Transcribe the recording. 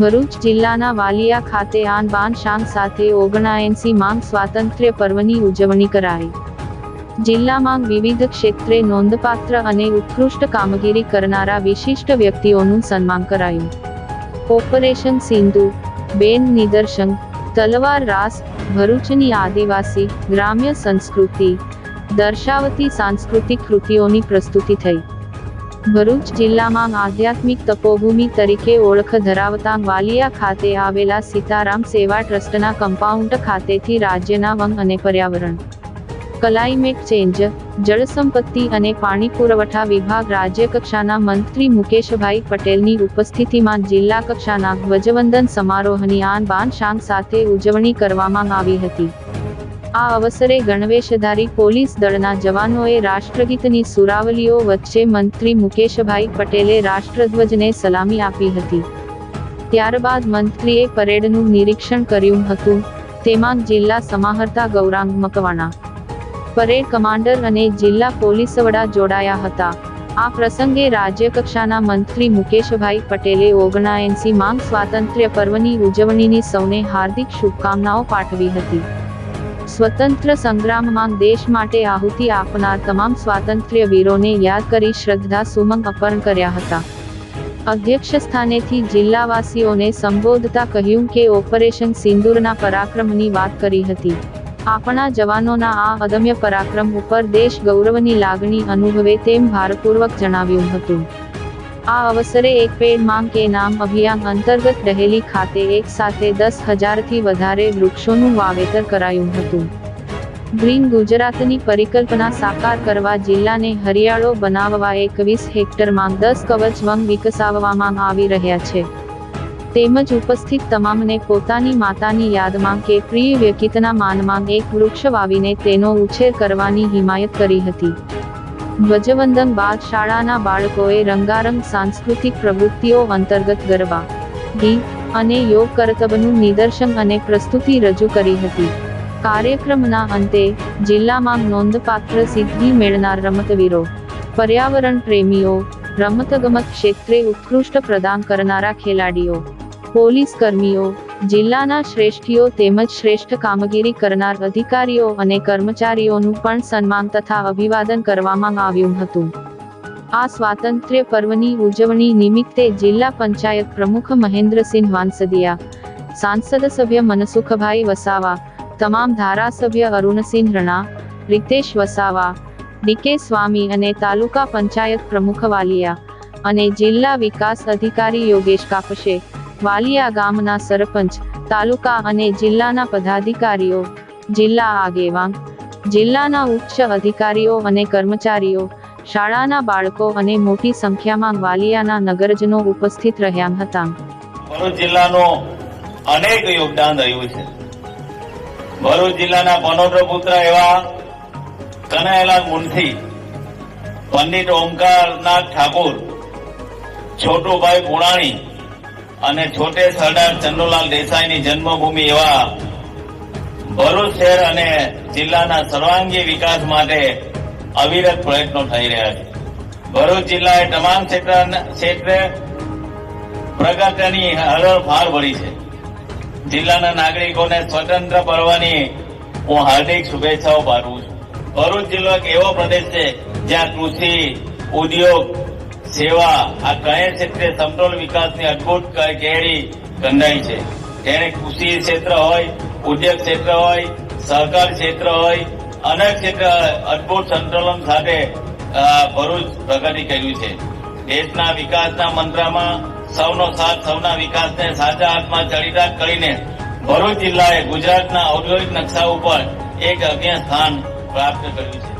ભરૂચ જિલ્લાના વાલિયા ખાતે આન બાન શાન સાથે ઓગણાએંસી માંગ સ્વાતંત્ર્ય પર્વની ઉજવણી કરાઈ. જિલ્લામાં વિવિધ ક્ષેત્રે નોંધપાત્ર અને ઉત્કૃષ્ટ કામગીરી કરનારા વિશિષ્ટ વ્યક્તિઓનું સન્માન કરાયું. ઓપરેશન સિંધુ, બેન નિદર્શન, તલવાર રાસ, ભરૂચની આદિવાસી, ગ્રામ્ય સંસ્કૃતિ, દર્શાવતી સાંસ્કૃતિક કૃતિઓની પ્રસ્તુતિ થઈ. ભરૂચ જિલ્લામાં આધ્યાત્મિક તપોભૂમિ તરીકે ઓળખ ધરાવતા વાલિયા ખાતે આવેલા સીતારામ સેવા ટ્રસ્ટના કમ્પાઉન્ડ ખાતેથી રાજ્યના વન અને પર્યાવરણ, ક્લાઇમેટ ચેન્જ, જળસંપત્તિ અને પાણી પુરવઠા વિભાગ રાજ્ય કક્ષાના મંત્રી મુકેશભાઈ પટેલની ઉપસ્થિતિમાં જિલ્લા કક્ષાના ધ્વજવંદન સમારોહની આન બાન શાન સાથે ઉજવણી કરવામાં આવી હતી. આ અવસરે ગણવેશધારી પોલીસ દળના જવાનોએ રાષ્ટ્રગીતની સુરાવલીઓ વચ્ચે મંત્રી મુકેશભાઈ પટેલે રાષ્ટ્રધ્વજને સલામી આપી હતી. ત્યારબાદ મંત્રીએ પરેડનું નિરીક્ષણ કર્યું હતું. તેમાં જિલ્લા સમાહર્તા ગૌરાંગ મકવાણા, પરેડ કમાન્ડર અને જિલ્લા પોલીસ વડા જોડાયા હતા. આ પ્રસંગે રાજ્યકક્ષાના મંત્રી મુકેશભાઈ પટેલે ઓગણાએંસી માંગ સ્વાતંત્ર્ય પર્વની ઉજવણીની સૌને હાર્દિક શુભકામનાઓ પાઠવી હતી. સ્વતંત્ર સંગ્રામમાં દેશ માટે આહુતિ આપનાર તમામ સ્વાતંત્ર્ય વીરોને યાદ કરી શ્રદ્ધા સુમંગ અર્પણ કર્યા હતા. અધ્યક્ષ સ્થાનેથી જિલ્લાવાસીઓને સંબોધતા કહ્યું કે ઓપરેશન સિંદૂરના પરાક્રમની વાત કરી હતી. આપણા જવાનોના આ અદમ્ય પરાક્રમ ઉપર દેશ ગૌરવની લાગણી અનુભવે તેમ ભારપૂર્વક જણાવ્યું હતું. આ અવસરે એક પેડ માંગ કે નામ અભિયાન અંતર્ગત રહેલી ખાતે એક સાથે દસ હજારથી વધારે વૃક્ષોનું વાવેતર કરાયું હતું. ગ્રીન ગુજરાતની પરિકલ્પના સાકાર કરવા જિલ્લાને હરિયાળો બનાવવા એકવીસ હેક્ટરમાં દસ કવચ વન વિકસાવવામાં આવી રહ્યા છે. તેમજ ઉપસ્થિત તમામને પોતાની માતાની યાદમાં કે પ્રિય વ્યક્તિના માનમાં એક વૃક્ષ વાવીને તેનો ઉછેર કરવાની હિમાયત કરી હતી. ધ્વજવંદન બાદ શાળાના બાળકોએ રંગારંગ સાંસ્કૃતિક પ્રવૃત્તિઓ અંતર્ગત ગરબા, ગીત અને યોગ કરતબનું નિદર્શન અને પ્રસ્તુતિ રજૂ કરી હતી. કાર્યક્રમના અંતે જિલ્લામાં નોંધપાત્ર સિદ્ધિ મેળનાર રમતવીરો, પર્યાવરણ પ્રેમીઓ, રમતગમત ક્ષેત્રે ઉત્કૃષ્ટ પ્રદાન કરનારા ખેલાડીઓ, પોલીસ કર્મીઓ જિલ્લાના શ્રેષ્ઠીઓ તેમજ શ્રેષ્ઠ કામગીરી કરનાર અધિકારીઓ અને કર્મચારીઓનું પણ સન્માન તથા અભિવાદન કરવામાં આવ્યું હતું. આ સ્વાતંત્ર્ય પર્વની ઉજવણી નિમિત્તે જિલ્લા પંચાયત પ્રમુખ મહેન્દ્રસિંહ વાંસદિયા, સાંસદ સભ્ય મનસુખભાઈ વસાવા, તમામ ધારાસભ્ય અરુણસિંહ રણા, રીતેશ વસાવા, ડીકે સ્વામી અને તાલુકા પંચાયત પ્રમુખ વાલિયા અને જિલ્લા વિકાસ અધિકારી યોગેશ કાપશે. વાલિયા ગામના સરપંચ, તાલુકા અને જિલ્લાના પદાધિકારીઓ, જિલ્લા આગેવાન, જિલ્લાના ઉચ્ચ અધિકારીઓ અને કર્મચારીઓ, શાળાના બાળકો અને મોટી સંખ્યામાં વાલિયાના નગરજનો ઉપસ્થિત રહ્યા હતા. ભરૂચ જિલ્લાનો અનેક યોગદાન રહ્યું છે. ભરૂચ જિલ્લાના પનોત્ર પુત્ર એવા કનૈયાલાલ મુનથી પંડિત ઓમકારનાથ ઠાકોર, છોટુભાઈ પુરાણી અને છોટે સરદાર ચંદુલાલ દેસાઈની જન્મભૂમિ એવા ભરૂચ શહેર અને જિલ્લાના સર્વાંગી વિકાસ માટે અવિરત પ્રયત્નો થઈ રહ્યા છે. ભરૂચ જિલ્લાએ તમામ ક્ષેત્ર ક્ષેત્રે પ્રગતિની હરળ ફાર ભરી છે. જિલ્લાના નાગરિકોને સ્વતંત્ર પર્વની હું હાર્દિક શુભેચ્છાઓ પાઠવું છું. ભરૂચ જિલ્લો એક એવો પ્રદેશ છે જ્યાં કૃષિ, ઉદ્યોગ સેવા આ કયા ક્ષેત્રે સમતોલ વિકાસની અદભુત કેળી કંડાઈ છે. તેને કૃષિ ક્ષેત્ર હોય, ઉદ્યોગ ક્ષેત્ર હોય, સહકાર ક્ષેત્ર હોય, અનેક ક્ષેત્ર, અદભુત સંતુલન સાથે ભરૂચ પ્રગતિ કર્યું છે. દેશના વિકાસના મંત્રમાં સૌનો સાથ, સૌના વિકાસને સાચા હાથમાં ચરિતાર્થ કરીને ભરૂચ જિલ્લાએ ગુજરાતના ઔદ્યોગિક નકશા ઉપર એક અગ્ય સ્થાન પ્રાપ્ત કર્યું છે.